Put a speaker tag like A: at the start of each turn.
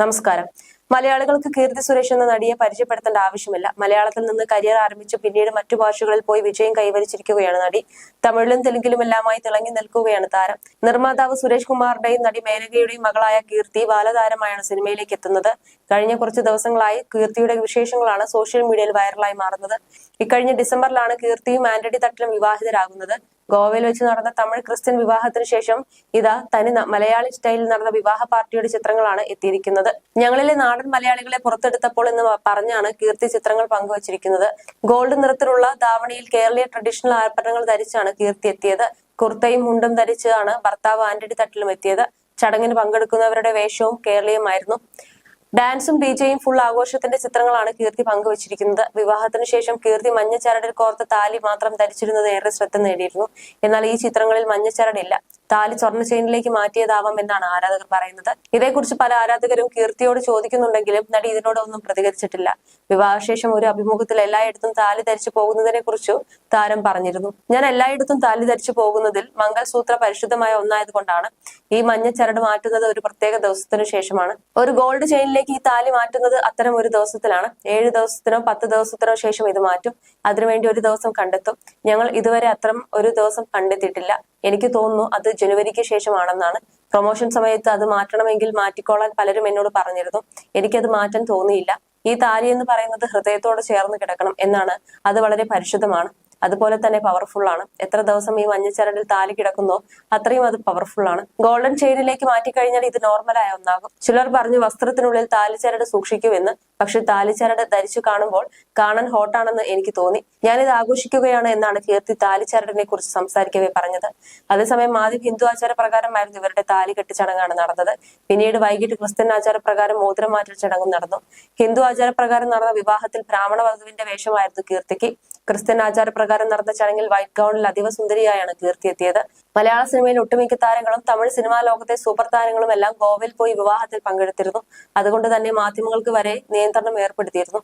A: നമസ്കാരം. മലയാളികൾക്ക് കീർത്തി സുരേഷ് എന്ന നടിയെ പരിചയപ്പെടുത്തേണ്ട ആവശ്യമില്ല. മലയാളത്തിൽ നിന്ന് കരിയർ ആരംഭിച്ച് പിന്നീട് മറ്റു ഭാഷകളിൽ പോയി വിജയം കൈവരിച്ചിരിക്കുകയാണ് നടി. തമിഴിലും തെലുങ്കിലും എല്ലാമായി തിളങ്ങി നിൽക്കുകയാണ് താരം. നിർമ്മാതാവ് സുരേഷ് കുമാറിന്റെയും നടി മേനകയുടെയും മകളായ കീർത്തി ബാലതാരമായാണ് സിനിമയിലേക്ക് എത്തുന്നത്. കഴിഞ്ഞ കുറച്ച് ദിവസങ്ങളായി കീർത്തിയുടെ വിശേഷങ്ങളാണ് സോഷ്യൽ മീഡിയയിൽ വൈറലായി മാറുന്നത്. ഇക്കഴിഞ്ഞ ഡിസംബറിലാണ് കീർത്തിയും ആന്റണി തട്ടിലും വിവാഹിതരാകുന്നത്. ഗോവയിൽ വെച്ച് നടന്ന തമിഴ് ക്രിസ്ത്യൻ വിവാഹത്തിന് ശേഷം ഇതാ തനി മലയാളി സ്റ്റൈലിൽ നടന്ന വിവാഹ പാർട്ടിയുടെ ചിത്രങ്ങളാണ് എത്തിയിരിക്കുന്നത്. ഞങ്ങളിലെ നാടൻ മലയാളികളെ പുറത്തെടുത്തപ്പോൾ എന്ന് പറഞ്ഞാണ് കീർത്തി ചിത്രങ്ങൾ പങ്കുവച്ചിരിക്കുന്നത്. ഗോൾഡ് നിറത്തിലുള്ള ധാവണിയിൽ കേരളീയ ട്രഡീഷണൽ ആഭരണങ്ങൾ ധരിച്ചാണ് കീർത്തി എത്തിയത്. കുർത്തയും മുണ്ടും ധരിച്ചാണ് ഭർത്താവ് ആന്റണി തട്ടിലും എത്തിയത്. ചടങ്ങിന് പങ്കെടുക്കുന്നവരുടെ വേഷവും കേരളീയമായിരുന്നു. ഡാൻസും ഡിജയും ഫുൾ ആഘോഷത്തിന്റെ ചിത്രങ്ങളാണ് കീർത്തി പങ്കുവച്ചിരിക്കുന്നത്. വിവാഹത്തിന് ശേഷം കീർത്തി മഞ്ഞച്ചരടിൽ കോർത്ത താലി മാത്രം ധരിച്ചിരുന്നത് ഏറെ ശ്രദ്ധ നേടിയിരുന്നു. എന്നാൽ ഈ ചിത്രങ്ങളിൽ മഞ്ഞച്ചരടില്ല താലി സ്വർണ ചെയിനിലേക്ക് മാറ്റിയതാവാം എന്നാണ് ആരാധകർ പറയുന്നത്. ഇതേക്കുറിച്ച് പല ആരാധകരും കീർത്തിയോട് ചോദിക്കുന്നുണ്ടെങ്കിലും നടി ഇതിനോടൊന്നും പ്രതികരിച്ചിട്ടില്ല. വിവാഹശേഷം ഒരു അഭിമുഖത്തിൽ എല്ലായിടത്തും താലി ധരിച്ചു പോകുന്നതിനെ കുറിച്ചു താരം പറഞ്ഞിരുന്നു. ഞാൻ എല്ലായിടത്തും താലി ധരിച്ചു പോകുന്നതിൽ മംഗൾസൂത്ര പരിശുദ്ധമായ ഒന്നായതുകൊണ്ടാണ് ഈ മഞ്ഞ ചരട് മാറ്റുന്നത് ഒരു പ്രത്യേക ദിവസത്തിനു ശേഷമാണ്. ഒരു ഗോൾഡ് ചെയിനിലേക്ക് ഈ താലി മാറ്റുന്നത് അത്തരം ഒരു ദിവസത്തിലാണ്. ഏഴ് ദിവസത്തിനോ പത്ത് ദിവസത്തിനോ ശേഷം ഇത് മാറ്റും. അതിനുവേണ്ടി ഒരു ദിവസം കണ്ടെത്തും. ഞങ്ങൾ ഇതുവരെ അത്തരം ഒരു ദിവസം കണ്ടെത്തിയിട്ടില്ല. എനിക്ക് തോന്നുന്നു അത് ജനുവരിക്ക് ശേഷമാണെന്നാണ്. പ്രൊമോഷൻ സമയത്ത് അത് മാറ്റണമെങ്കിൽ മാറ്റിക്കോളാൻ പലരും എന്നോട് പറഞ്ഞിരുന്നു. എനിക്കത് മാറ്റാൻ തോന്നിയില്ല. ഈ താലി എന്ന് പറയുന്നത് ഹൃദയത്തോട് ചേർന്ന് കിടക്കണം എന്നാണ്. അത് വളരെ പരിശുദ്ധമാണ്. അതുപോലെ തന്നെ പവർഫുൾ ആണ്. എത്ര ദിവസം ഈ മഞ്ഞച്ചരടിൽ താലി കിടക്കുന്നോ അത്രയും അത് പവർഫുൾ ആണ്. ഗോൾഡൻ ചെയിനിലേക്ക് മാറ്റിക്കഴിഞ്ഞാൽ ഇത് നോർമലായ ഒന്നാകും. ചിലർ പറഞ്ഞു വസ്ത്രത്തിനുള്ളിൽ താലിച്ചരട് സൂക്ഷിക്കുമെന്ന്. പക്ഷെ താലിച്ചരട് ധരിച്ചു കാണുമ്പോൾ കാണാൻ ഹോട്ടാണെന്ന് എനിക്ക് തോന്നി. ഞാനിത് ആഘോഷിക്കുകയാണ് എന്നാണ് കീർത്തി താലിച്ചരടിനെ കുറിച്ച് സംസാരിക്കവേ പറഞ്ഞത്. അതേസമയം ആദ്യം ഹിന്ദു ആചാരപ്രകാരമായിരുന്നു ഇവരുടെ താലി കെട്ടി ചടങ്ങാണ് നടന്നത്. പിന്നീട് വൈകിട്ട് ക്രിസ്ത്യൻ ആചാരപ്രകാരം മോതിരം മാറ്റൽ ചടങ്ങും നടന്നു. ഹിന്ദു ആചാരപ്രകാരം നടന്ന വിവാഹത്തിൽ ബ്രാഹ്മണ വധുവിന്റെ വേഷമായിരുന്നു കീർത്തിക്ക്. ക്രിസ്ത്യൻ ആചാരപ്രകാരം നടന്ന ചടങ്ങിൽ വൈറ്റ് ഗൗണിൽ അതീവ സുന്ദരിയായാണ് കീർത്തി എത്തിയത്. മലയാള സിനിമയിൽ ഒട്ടുമിക്ക താരങ്ങളും തമിഴ് സിനിമാ ലോകത്തെ സൂപ്പർ താരങ്ങളും എല്ലാം ഗോവയിൽ പോയി വിവാഹത്തിൽ പങ്കെടുത്തിരുന്നു. അതുകൊണ്ട് തന്നെ മാധ്യമങ്ങൾക്ക് വരെ നിയന്ത്രണം ഏർപ്പെടുത്തിയിരുന്നു.